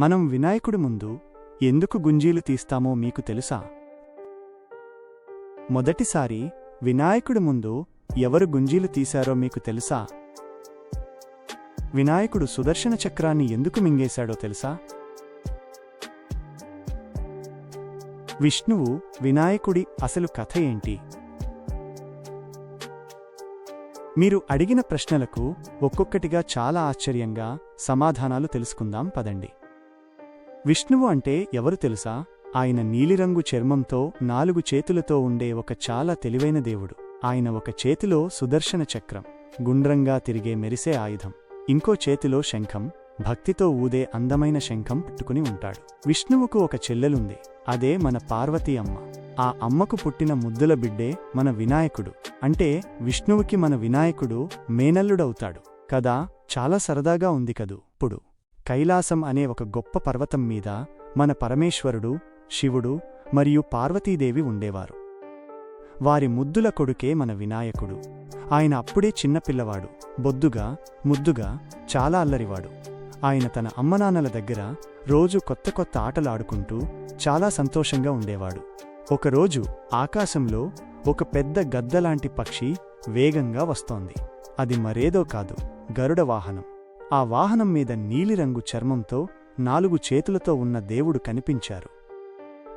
మనం వినాయకుడి ముందు ఎందుకు గుంజీలు తీస్తామో మీకు తెలుసా? మొదటిసారి వినాయకుడి ముందు ఎవరు గుంజీలు తీశారో మీకు తెలుసా? వినాయకుడు సుదర్శన చక్రాన్ని ఎందుకు మింగేశాడో తెలుసా? విష్ణువు వినాయకుడి అసలు కథ ఏంటి? మీరు అడిగిన ప్రశ్నలకు ఒక్కొక్కటిగా చాలా ఆశ్చర్యంగా సమాధానాలు తెలుసుకుందాం పదండి. విష్ణువు అంటే ఎవరు తెలుసా? ఆయన నీలిరంగు చర్మంతో నాలుగు చేతులతో ఉండే ఒక చాలా తెలివైన దేవుడు. ఆయన ఒక చేతిలో సుదర్శన చక్రం. గుండ్రంగా తిరిగే మెరిసే ఆయుధం. ఇంకో చేతిలో శంఖం. భక్తితో ఊదే అందమైన శంఖం పట్టుకుని ఉంటాడు. విష్ణువుకు ఒక చెల్లెలుంది. అదే మన పార్వతీ అమ్మ. ఆ అమ్మకు పుట్టిన ముద్దుల బిడ్డే మన వినాయకుడు. అంటే విష్ణువుకి మన వినాయకుడు మేనల్లుడవుతాడు. కదా చాలా సరదాగా ఉంది కదూ? ఇప్పుడు కైలాసం అనే ఒక గొప్ప పర్వతం మీద మన పరమేశ్వరుడు శివుడు మరియు పార్వతీదేవి ఉండేవారు. వారి ముద్దుల కొడుకే మన వినాయకుడు. ఆయన అప్పుడే చిన్నపిల్లవాడు బొద్దుగా ముద్దుగా చాలా అల్లరివాడు. ఆయన తన అమ్మనాన్నల దగ్గర రోజు కొత్త కొత్త ఆటలాడుకుంటూ చాలా సంతోషంగా ఉండేవాడు. ఒకరోజు ఆకాశంలో ఒక పెద్ద గద్దలాంటి పక్షి వేగంగా వస్తోంది. అది మరేదో కాదు గరుడ వాహనం. ఆ వాహనం మీద నీలిరంగు చర్మంతో నాలుగు చేతులతో ఉన్న దేవుడు కనిపించారు.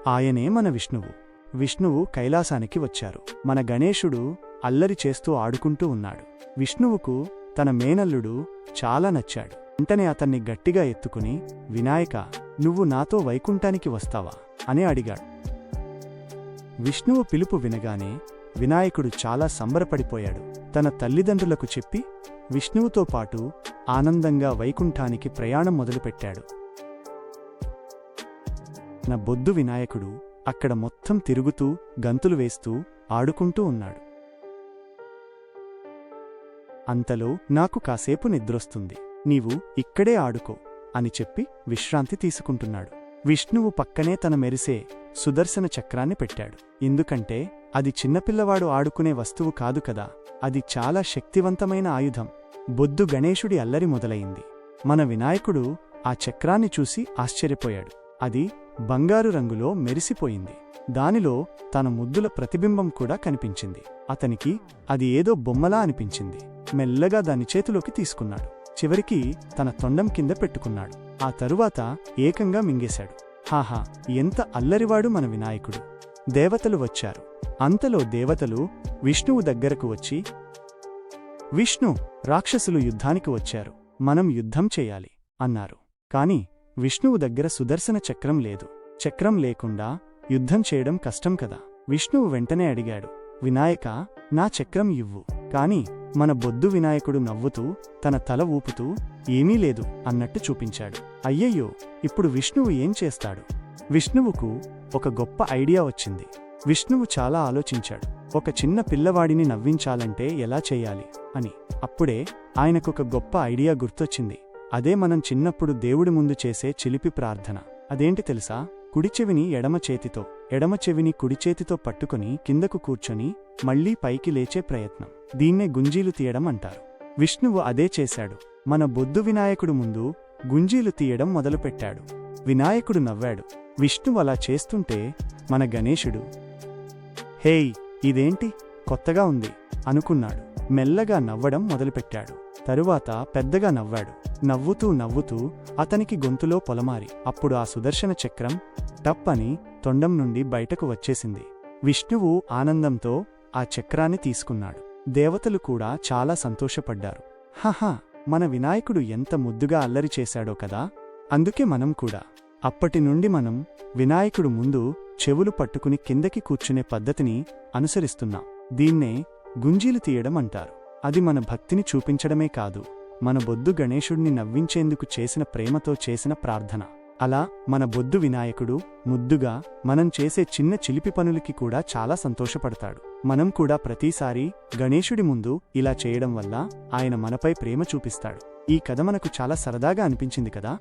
ఆయనే మన విష్ణువు. విష్ణువు కైలాసానికి వచ్చారు. మన గణేశుడు అల్లరి చేస్తూ ఆడుకుంటూ ఉన్నాడు. విష్ణువుకు తన మేనల్లుడు చాలా నచ్చాడు. వెంటనే అతన్ని గట్టిగా ఎత్తుకుని వినాయక నువ్వు నాతో వైకుంఠానికి వస్తావా? అని అడిగాడు. విష్ణువు పిలుపు వినగానే వినాయకుడు చాలా సంబరపడిపోయాడు. తన తల్లిదండ్రులకు చెప్పి విష్ణువుతో పాటు ఆనందంగా వైకుంఠానికి ప్రయాణం మొదలుపెట్టాడు. నా బొద్దు వినాయకుడు అక్కడ మొత్తం తిరుగుతూ గంతులు వేస్తూ ఆడుకుంటూ ఉన్నాడు. అంతలో నాకు కాసేపు నిద్రొస్తుంది. నీవు ఇక్కడే ఆడుకో అని చెప్పి విశ్రాంతి తీసుకుంటున్నాడు. విష్ణువు పక్కనే తన మెరిసే సుదర్శన చక్రాన్ని పెట్టాడు. ఎందుకంటే అది చిన్నపిల్లవాడు ఆడుకునే వస్తువు కాదు కదా అది చాలా శక్తివంతమైన ఆయుధం. బొద్దు గణేశుడి అల్లరి మొదలయింది మన వినాయకుడు ఆ చక్రాన్ని చూసి ఆశ్చర్యపోయాడు. అది బంగారు రంగులో మెరిసిపోయింది. దానిలో తన ముద్దుల ప్రతిబింబం కూడా కనిపించింది. అతనికి అది ఏదో బొమ్మలా అనిపించింది. మెల్లగా దాని చేతిలోకి తీసుకున్నాడు. చివరికి తన తొండం కింద పెట్టుకున్నాడు. ఆ తరువాత ఏకంగా మింగేశాడు. హాహా ఎంత అల్లరివాడు మన వినాయకుడు. దేవతలు వచ్చారు. అంతలో దేవతలు విష్ణువు దగ్గరకు వచ్చి విష్ణు రాక్షసులు యుద్ధానికి వచ్చారు. మనం యుద్ధం చేయాలి అన్నారు. కాని విష్ణువు దగ్గర సుదర్శన చక్రం లేదు. చక్రం లేకుండా యుద్ధం చేయడం కష్టం కదా? విష్ణువు వెంటనే అడిగాడు. వినాయక నా చక్రం ఇవ్వు. కాని మన బొద్దు వినాయకుడు నవ్వుతూ తన తల ఊపుతూ ఏమీ లేదు అన్నట్టు చూపించాడు. అయ్యయ్యో ఇప్పుడు విష్ణువు ఏం చేస్తాడు? విష్ణువుకు ఒక గొప్ప ఐడియా వచ్చింది. విష్ణువు చాలా ఆలోచించాడు. ఒక చిన్న పిల్లవాడిని నవ్వించాలంటే ఎలా చేయాలి? అని. అప్పుడే ఆయనకొక గొప్ప ఐడియా గుర్తొచ్చింది. అదే మనం చిన్నప్పుడు దేవుడి ముందు చేసే చిలిపి ప్రార్థన. అదేంటి తెలుసా? కుడిచెవిని ఎడమ చేతితో ఎడమ చెవిని కుడిచేతితో పట్టుకుని కిందకు కూర్చొని మళ్ళీ పైకి లేచే ప్రయత్నం. దీన్నే గుంజీలు తీయడం అంటారు. విష్ణువు అదే చేశాడు. మన బొద్దు వినాయకుడు ముందు గుంజీలు తీయడం మొదలుపెట్టాడు. వినాయకుడు నవ్వాడు. విష్ణువు అలా చేస్తుంటే మన గణేశుడు హేయ్ ఇదేంటి? కొత్తగా ఉంది అనుకున్నాడు. మెల్లగా నవ్వడం మొదలుపెట్టాడు. తరువాత పెద్దగా నవ్వాడు. నవ్వుతూ నవ్వుతూ అతనికి గొంతులో పొలమారి. అప్పుడు ఆ సుదర్శన చక్రం టప్ అని తొండం నుండి బయటకు వచ్చేసింది. విష్ణువు ఆనందంతో ఆ చక్రాన్ని తీసుకున్నాడు. దేవతలు కూడా చాలా సంతోషపడ్డారు. హహా మన వినాయకుడు ఎంత ముద్దుగా అల్లరి చేశాడో కదా? అందుకే మనం కూడా. అప్పటి నుండి మనం వినాయకుడు ముందు చెవులు పట్టుకుని కిందకి కూర్చునే పద్ధతిని అనుసరిస్తున్నాం. దీన్నే గుంజీలు తీయడం అంటారు. అది మన భక్తిని చూపించడమే కాదు మన బొద్దు గణేశుణ్ణి నవ్వించేందుకు చేసిన ప్రేమతో చేసిన ప్రార్థన. అలా మన బొద్దు వినాయకుడు ముద్దుగా మనం చేసే చిన్న చిలిపి పనులకి కూడా చాలా సంతోషపడతాడు. మనం కూడా ప్రతిసారి గణేశుడి ముందు ఇలా చేయడం వల్ల ఆయన మనపై ప్రేమ చూపిస్తాడు. ఈ కథ మనకు చాలా సరదాగా అనిపించింది కదా?